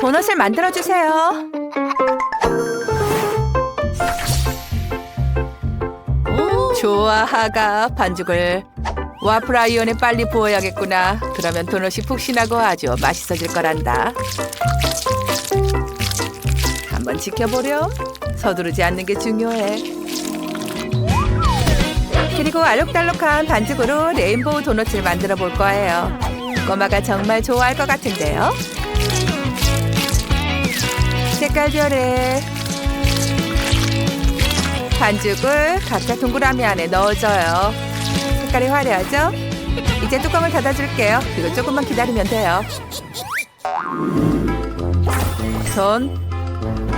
도넛을 만들어주세요. 좋아, 하가. 반죽을 와플 아이언에 빨리 부어야겠구나. 그러면 도넛이 푹신하고 아주 맛있어질 거란다. 한번 지켜보렴. 서두르지 않는 게 중요해. 그리고 알록달록한 반죽으로 레인보우 도넛을 만들어 볼 거예요. 꼬마가 정말 좋아할 것 같은데요. 색깔별에 반죽을 각자 동그라미 안에 넣어줘요. 색깔이 화려하죠? 이제 뚜껑을 닫아줄게요. 그리고 조금만 기다리면 돼요. 손,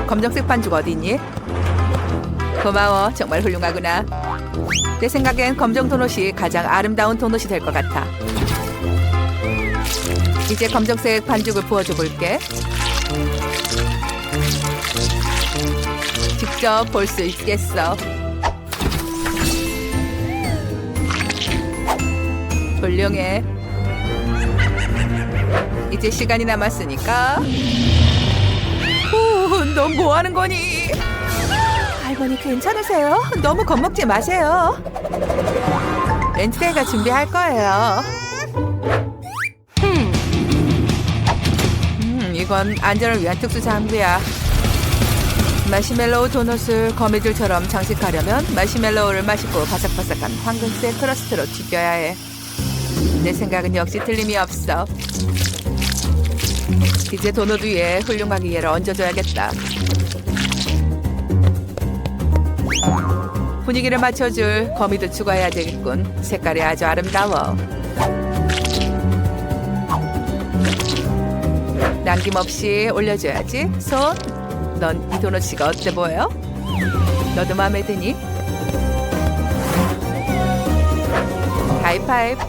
검정색 반죽 어디니? 고마워. 정말 훌륭하구나. 내 생각엔 검정 도넛이 가장 아름다운 도넛이 될 것 같아. 이제 검정색 반죽을 부어줘 볼게. 직접 볼 수 있겠어. 훌륭해. 이제 시간이 남았으니까. 오, 넌 뭐 하는 거니? 할머니 괜찮으세요? 너무 겁먹지 마세요. 렌즈데이가 준비할 거예요. 음, 이건 안전을 위한 특수 장비야. 마시멜로우 도넛을 거미줄처럼 장식하려면 마시멜로우를 마시고 바삭바삭한 황금색 크러스트로 튀겨야 해. 내 생각은 역시 틀림이 없어. 이제 도넛 위에 훌륭하게 얘를 얹어줘야겠다. 분위기를 맞춰줄 거미도 추가해야 되겠군. 색깔이 아주 아름다워. 남김없이 올려줘야지. 손. 넌 이 도넛이가 어때 보여? 너도 마음에 드니? 하이파이브.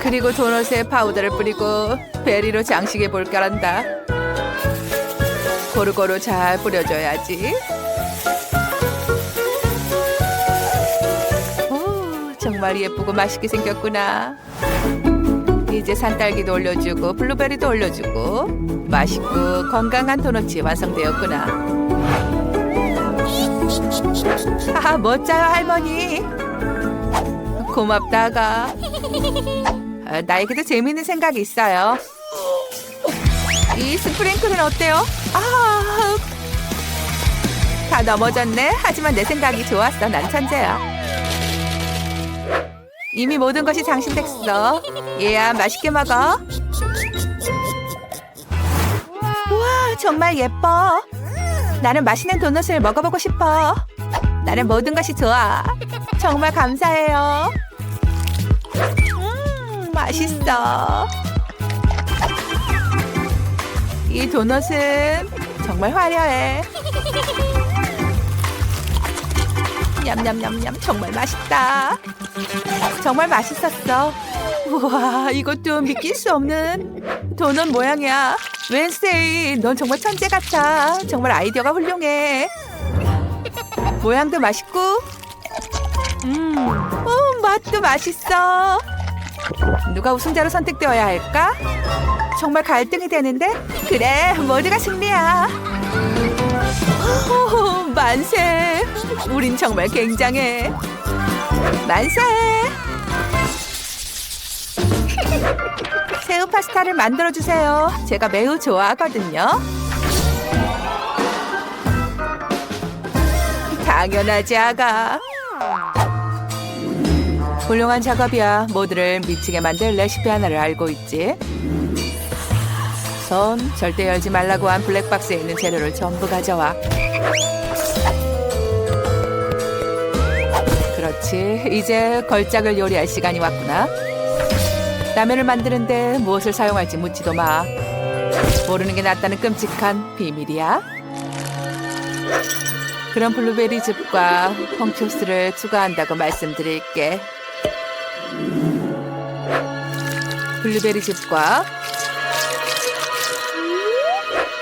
그리고 도넛에 파우더를 뿌리고 베리로 장식해 볼 거란다. 고루고루 잘 뿌려줘야지. 오, 정말 예쁘고 맛있게 생겼구나. 이제 산딸기도 올려주고 블루베리도 올려주고 맛있고 건강한 도넛이 완성되었구나. 하하 멋져요 할머니. 고맙다가 아, 나에게도 재미있는 생각이 있어요. 이 스프링클은 어때요? 아, 다 넘어졌네. 하지만 내 생각이 좋았어. 난 천재야. 이미 모든 것이 장식됐어. 얘야, 맛있게 먹어. 우와, 정말 예뻐. 나는 맛있는 도넛을 먹어보고 싶어. 나는 모든 것이 좋아. 정말 감사해요. 음, 맛있어. 이 도넛은 정말 화려해. 냠냠냠냠 정말 맛있다. 정말 맛있었어. 우와 이것도 믿길 수 없는 도넛 모양이야. 웬스데이 넌 정말 천재 같아. 정말 아이디어가 훌륭해. 모양도 맛있고 음, 어, 맛도 맛있어. 누가 우승자로 선택되어야 할까? 정말 갈등이 되는데? 그래, 모두가 승리야. 오, 만세. 우린 정말 굉장해. 만세. 새우 파스타를 만들어 주세요. 제가 매우 좋아하거든요. 당연하지, 아가. 훌륭한 작업이야. 모두를 미치게 만들 레시피 하나를 알고 있지. 손 절대 열지 말라고 한 블랙박스에 있는 재료를 전부 가져와. 그렇지. 이제 걸작을 요리할 시간이 왔구나. 라면을 만드는데 무엇을 사용할지 묻지도 마. 모르는 게 낫다는 끔찍한 비밀이야. 그럼 블루베리 즙과 펑초스를 추가한다고 말씀드릴게. 블루베리 즙과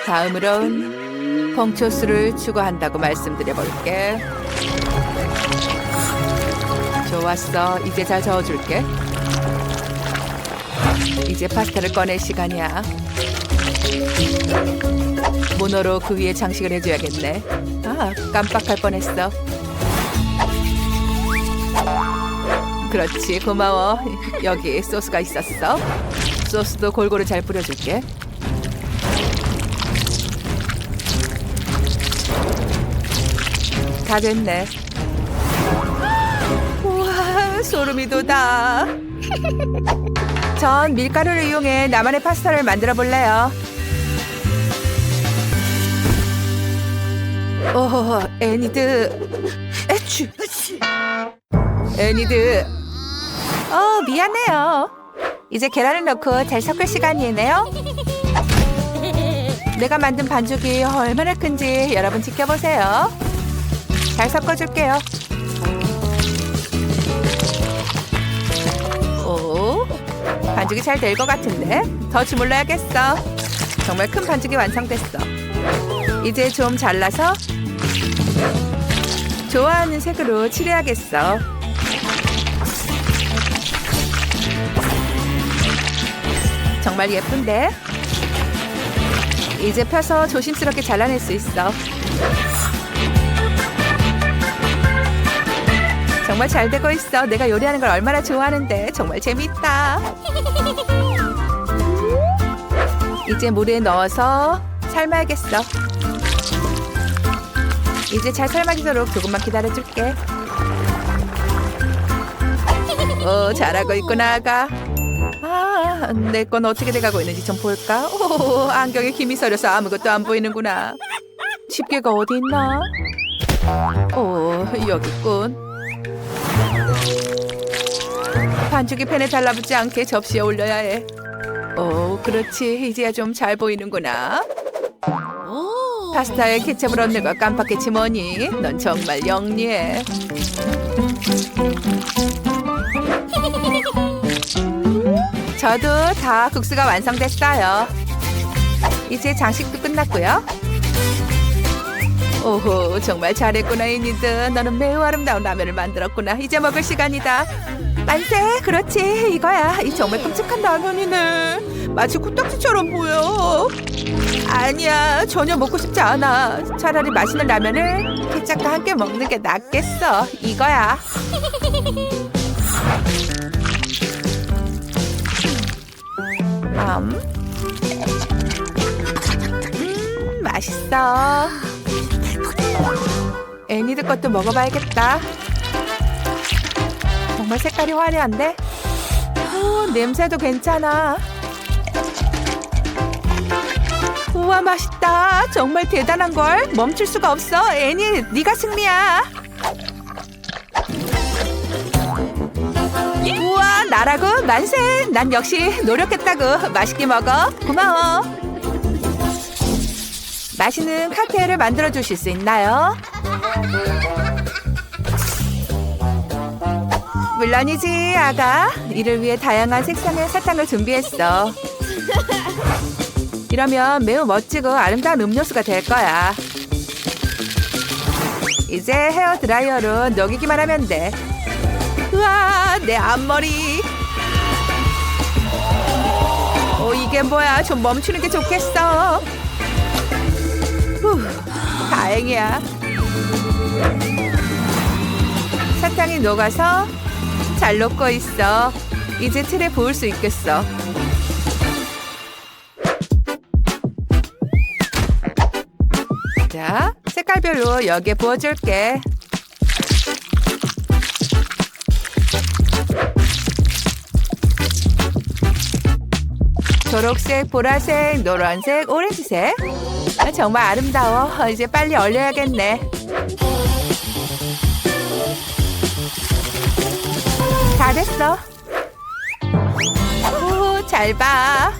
다음으론 펑초스를 추가한다고 말씀드려볼게. 좋았어. 이제 잘 저어줄게. 이제 파스타를 꺼낼 시간이야. 모노로 그 위에 장식을 해줘야겠네. 아, 깜빡할 뻔했어. 그렇지, 고마워. 여기 소스가 있었어. 소스도 골고루 잘 뿌려줄게. 다 됐네. 소름이 돋아. 전 밀가루를 이용해 나만의 파스타를 만들어 볼래요. 오, 애니드. 에취. 애니드. 어, 미안해요. 이제 계란을 넣고 잘 섞을 시간이네요. 내가 만든 반죽이 얼마나 큰지 여러분 지켜보세요. 잘 섞어줄게요. 반죽이 잘 될 것 같은데 더 주물러야겠어. 정말 큰 반죽이 완성됐어. 이제 좀 잘라서 좋아하는 색으로 칠해야겠어. 정말 예쁜데? 이제 펴서 조심스럽게 잘라낼 수 있어. 정말 잘 되고 있어. 내가 요리하는 걸 얼마나 좋아하는데 정말 재밌다. 이제 물에 넣어서 삶아야겠어. 이제 잘 삶아지도록 조금만 기다려줄게. 오, 잘하고 있구나, 아가. 아, 내 건 어떻게 돼가고 있는지 좀 볼까? 오, 안경에 김이 서려서 아무것도 안 보이는구나. 집게가 어디 있나? 오, 여기 있군. 반죽이 팬에 달라붙지 않게 접시에 올려야 해. 오, 그렇지. 이제야 좀 잘 보이는구나. 파스타에 케첩을 얹는 걸 깜빡했지 뭐니. 넌 정말 영리해. 저도 다 국수가 완성됐어요. 이제 장식도 끝났고요. 오호, 정말 잘했구나, 이니드. 너는 매우 아름다운 라면을 만들었구나. 이제 먹을 시간이다. 만세, 그렇지, 이거야. 이 정말 끔찍한 라면이네. 마치 코딱지처럼 보여. 아니야, 전혀 먹고 싶지 않아. 차라리 맛있는 라면을 케찹과 함께 먹는 게 낫겠어. 이거야. 음, 음 맛있어. 애니드 것도 먹어봐야겠다. 정말 색깔이 화려한데? 오, 냄새도 괜찮아. 우와 맛있다. 정말 대단한 걸. 멈출 수가 없어. 애니, 네가 승리야. 우와 나라고 만세. 난 역시 노력했다고. 맛있게 먹어. 고마워. 맛있는 칵테일을 만들어 주실 수 있나요? 물론이지, 아가. 이를 위해 다양한 색상의 사탕을 준비했어. 이러면 매우 멋지고 아름다운 음료수가 될 거야. 이제 헤어 드라이어로 녹이기만 하면 돼. 우와, 내 앞머리. 어, 이게 뭐야? 좀 멈추는 게 좋겠어. 후, 다행이야. 사탕이 녹아서 잘 녹고 있어. 이제 틀에 부을 수 있겠어. 자, 색깔별로 여기에 부어줄게. 초록색, 보라색, 노란색, 오렌지색. 아, 정말 아름다워. 어, 이제 빨리 얼려야겠네. 다 됐어. 오, 잘 봐.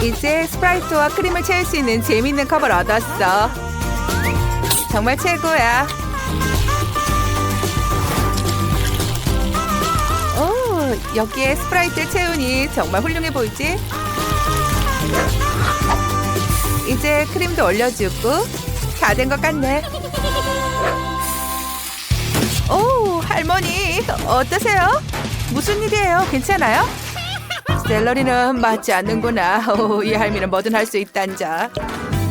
이제 스프라이트와 크림을 채울 수 있는 재밌는 컵을 얻었어. 정말 최고야. 오, 여기에 스프라이트를 채우니 정말 훌륭해 보이지? 이제 크림도 올려주고 다 된 것 같네. 할머니 어떠세요? 무슨 일이에요? 괜찮아요? 샐러리는 맞지 않는구나. 오, 이 할미는 뭐든 할 수 있단자.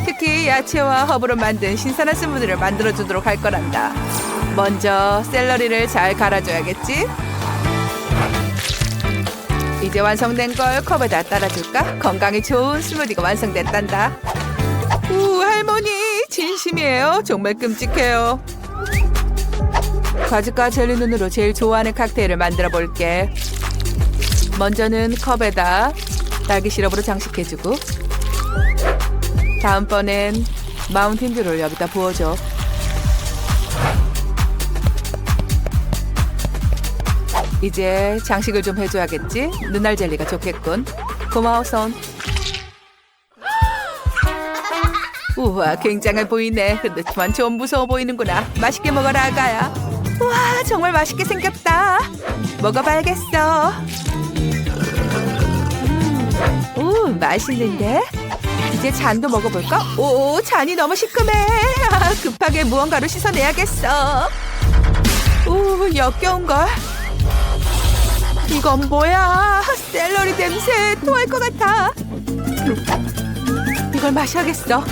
특히 야채와 허브로 만든 신선한 스무디를 만들어주도록 할 거란다. 먼저 샐러리를 잘 갈아줘야겠지? 이제 완성된 걸 컵에다 따라줄까? 건강에 좋은 스무디가 완성됐단다. 우 할머니 진심이에요. 정말 끔찍해요. 과즙과 젤리 눈으로 제일 좋아하는 칵테일을 만들어 볼게. 먼저는 컵에다 딸기 시럽으로 장식해주고 다음번엔 마운틴듀를 여기다 부어줘. 이제 장식을 좀 해줘야겠지? 눈알 젤리가 좋겠군. 고마워 손. 우와 굉장해 보이네. 그렇지만 좀 무서워 보이는구나. 맛있게 먹어라 아가야. 우와 정말 맛있게 생겼다. 먹어봐야겠어. 음, 오 맛있는데? 이제 잔도 먹어볼까? 오 잔이 너무 시큼해. 아, 급하게 무언가로 씻어내야겠어. 오 역겨운 걸. 이건 뭐야? 샐러리 냄새 토할 것 같아. 이걸 마셔야겠어.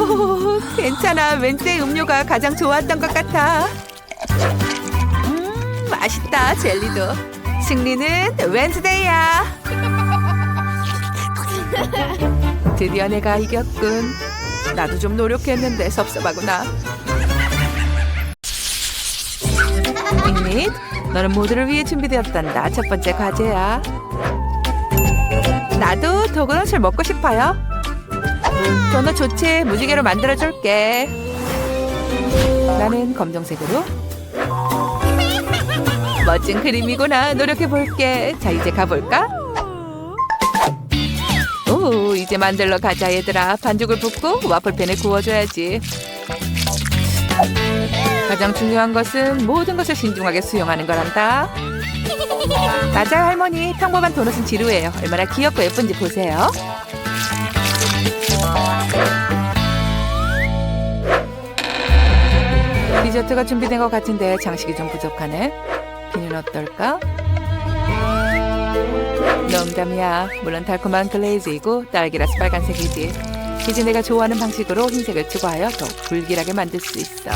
오, 괜찮아. 왠지 음료가 가장 좋았던 것 같아. 음, 맛있다. 젤리도. 승리는 웬즈데이야. 드디어 내가 이겼군. 나도 좀 노력했는데 섭섭하구나. 빅릿, 너는 모두를 위해 준비되었단다. 첫 번째 과제야. 나도 도그넛을 먹고 싶어요. 도넛 좋지. 무지개로 만들어줄게. 나는 검정색으로. 멋진 그림이구나. 노력해볼게. 자, 이제 가볼까? 오, 이제 만들러 가자, 얘들아. 반죽을 붓고 와플팬에 구워줘야지. 가장 중요한 것은 모든 것을 신중하게 수용하는 거란다. 맞아요, 할머니. 평범한 도넛은 지루해요. 얼마나 귀엽고 예쁜지 보세요. 디저트가 준비된 것 같은데 장식이 좀 부족하네. 비는 어떨까? 농담이야. 물론 달콤한 글레이즈이고 딸기라서 빨간색이지. 이제 내가 좋아하는 방식으로 흰색을 추가하여 더욱 불길하게 만들 수 있어.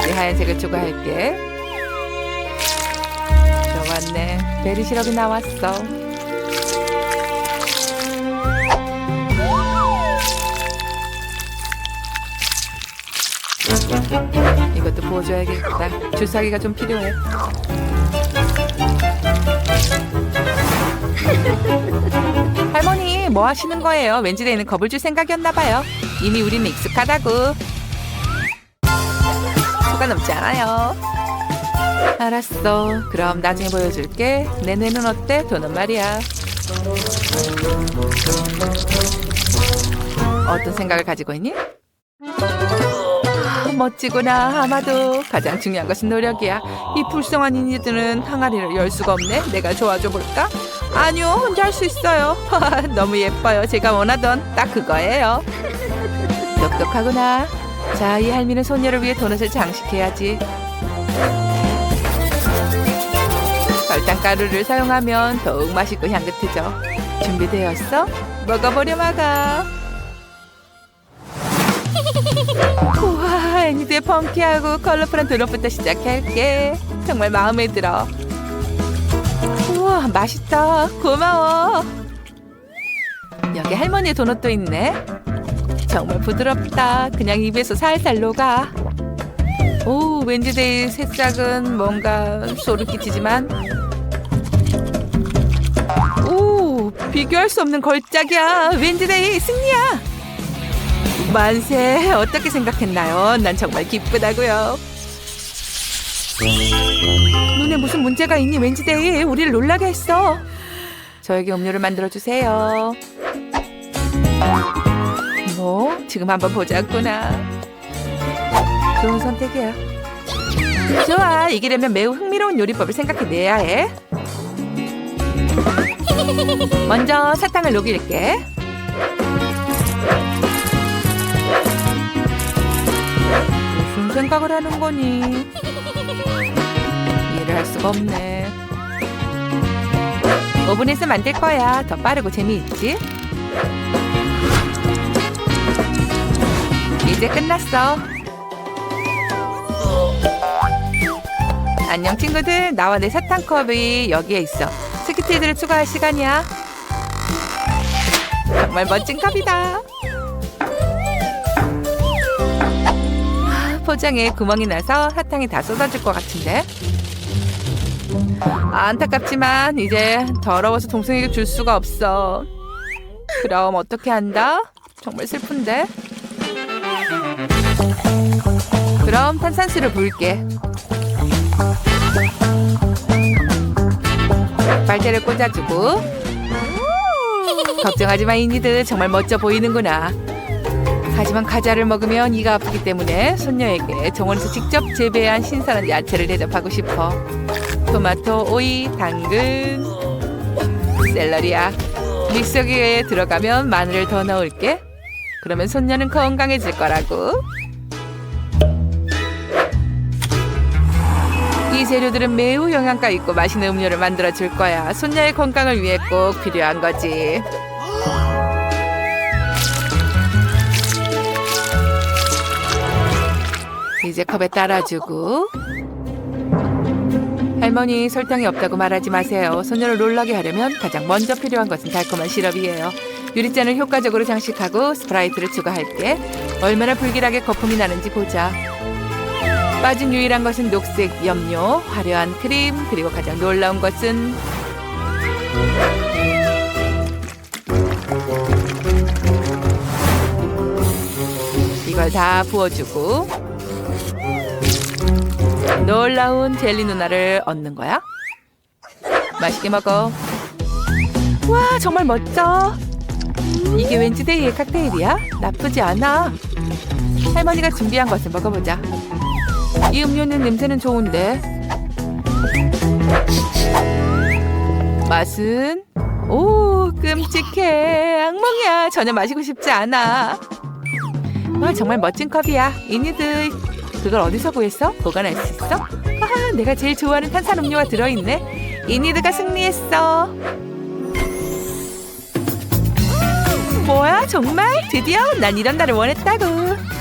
이제 하얀색을 추가할게. 좋았네. 베리 시럽이 나왔어. 이것도 부어줘야겠다. 주사기가 좀 필요해. 할머니, 뭐 하시는 거예요? 왠지 내는 겁을 줄 생각이었나 봐요. 이미 우리는 익숙하다고. 속가 넘지 않아요. 알았어. 그럼 나중에 보여줄게. 내 뇌는 어때? 도는 말이야. 어떤 생각을 가지고 있니? 아, 멋지구나. 아마도 가장 중요한 것은 노력이야. 이 불쌍한 이니들은 항아리를 열 수가 없네. 내가 도와줘 볼까? 아니요, 혼자 할 수 있어요. 너무 예뻐요. 제가 원하던 딱 그거예요. 똑똑하구나. 자, 이 할미는 손녀를 위해 도넛을 장식해야지. 설탕 가루를 사용하면 더욱 맛있고 향긋해져. 준비되었어? 먹어보려 마가. 애니드의 펑키하고 컬러풀한 도넛부터 시작할게. 정말 마음에 들어. 우와, 맛있다. 고마워. 여기 할머니의 도넛도 있네. 정말 부드럽다. 그냥 입에서 살살 녹아. 오, 왠지데이 새싹은 뭔가 소름 끼치지만 오, 비교할 수 없는 걸작이야. 왠지데이 승리야. 만세, 어떻게 생각했나요? 난 정말 기쁘다고요. 눈에 무슨 문제가 있니? 왠지 데이 우리를 놀라게 했어. 저에게 음료를 만들어 주세요. 뭐? 지금 한번 보자꾸나. 좋은 선택이야. 좋아, 이기려면 매우 흥미로운 요리법을 생각해내야 해. 먼저 사탕을 녹일게. 생각을 하는 거니? 이해를 할 수가 없네. 오븐에서 만들 거야. 더 빠르고 재미있지? 이제 끝났어. 안녕 친구들. 나와 내 사탕컵이 여기에 있어. 스키트들을 추가할 시간이야. 정말 멋진 컵이다. 포장에 구멍이 나서 사탕이 다 쏟아질 것 같은데. 아, 안타깝지만 이제 더러워서 동생에게 줄 수가 없어. 그럼 어떻게 한다? 정말 슬픈데. 그럼 탄산수를 부을게. 빨대를 꽂아주고. 걱정하지 마, 이니드. 정말 멋져 보이는구나. 하지만 과자를 먹으면 이가 아프기 때문에 손녀에게 정원에서 직접 재배한 신선한 야채를 대접하고 싶어. 토마토, 오이, 당근, 샐러리야. 믹서기에 들어가면 마늘을 더 넣을게. 그러면 손녀는 건강해질 거라고. 이 재료들은 매우 영양가 있고 맛있는 음료를 만들어 줄 거야. 손녀의 건강을 위해 꼭 필요한 거지. 이제 컵에 따라주고 할머니 설탕이 없다고 말하지 마세요. 손녀를 놀라게 하려면 가장 먼저 필요한 것은 달콤한 시럽이에요. 유리잔을 효과적으로 장식하고 스프라이트를 추가할게. 얼마나 불길하게 거품이 나는지 보자. 빠진 유일한 것은 녹색 염료, 화려한 크림, 그리고 가장 놀라운 것은 이걸 다 부어주고 놀라운 젤리 누나를 얻는 거야. 맛있게 먹어. 와 정말 멋져. 이게 왠지 데이의 칵테일이야? 나쁘지 않아. 할머니가 준비한 것을 먹어보자. 이 음료는 냄새는 좋은데 맛은 오 끔찍해 악몽이야 전혀 마시고 싶지 않아 와 정말 멋진 컵이야 이니들 그걸 어디서 구했어? 보관할 수 있어? 아 내가 제일 좋아하는 탄산음료가 들어있네 이니드가 승리했어 뭐야 정말 드디어 난 이런 날을 원했다고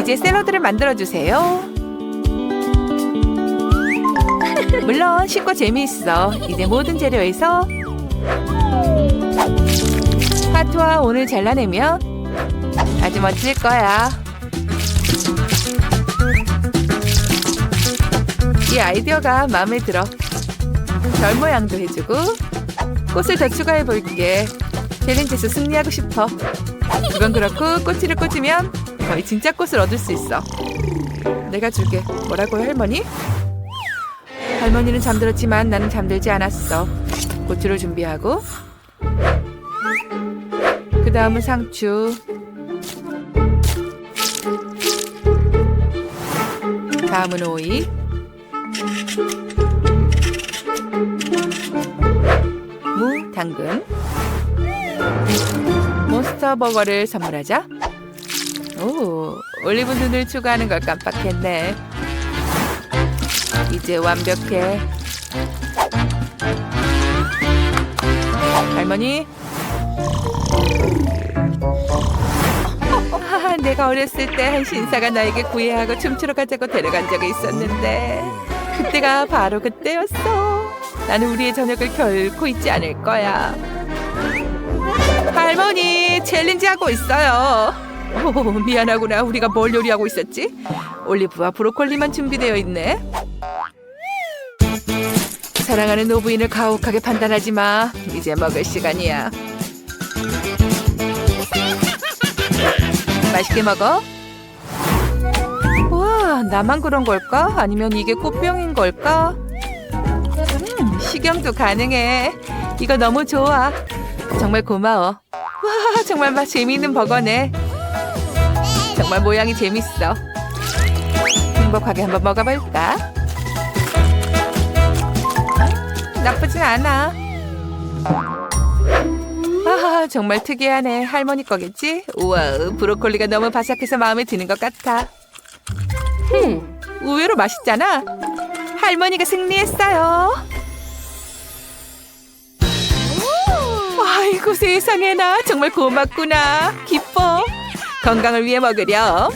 이제 샐러드를 만들어 주세요. 물론 쉽고 재미있어. 이제 모든 재료에서 파트와 오늘 잘라내면 아주 멋질 거야. 이 아이디어가 마음에 들어. 별 모양도 해주고 꽃을 더 추가해 볼게. 챌린지에서 승리하고 싶어. 그건 그렇고 꼬치를 꽂으면 거의 진짜 꽃을 얻을 수 있어. 내가 줄게. 뭐라고요, 할머니? 할머니는 잠들었지만 나는 잠들지 않았어. 고추를 준비하고 그 다음은 상추 다음은 오이 무, 당근 몬스터 버거를 선물하자. 오, 올리브 눈을 추가하는 걸 깜빡했네. 이제 완벽해. 할머니. 아, 내가 어렸을 때 한 신사가 나에게 구애하고 춤추러 가자고 데려간 적이 있었는데 그때가 바로 그때였어. 나는 우리의 저녁을 결코 잊지 않을 거야. 할머니 챌린지 하고 있어요. 오, 미안하구나. 우리가 뭘 요리하고 있었지? 올리브와 브로콜리만 준비되어 있네. 사랑하는 노부인을 가혹하게 판단하지 마. 이제 먹을 시간이야. 맛있게 먹어. 와, 나만 그런 걸까? 아니면 이게 꽃병인 걸까? 음, 식용도 가능해. 이거 너무 좋아. 정말 고마워. 와, 정말 맛 재미있는 버거네. 정말 모양이 재밌어. 행복하게 한번 먹어볼까? 음, 나쁘진 않아. 아, 아, 정말 특이하네. 할머니 거겠지? 우와, 브로콜리가 너무 바삭해서 마음에 드는 것 같아. 음, 의외로 맛있잖아. 할머니가 승리했어요. 아이고 세상에나 정말 고맙구나. 기뻐. 건강을 위해 먹으렴.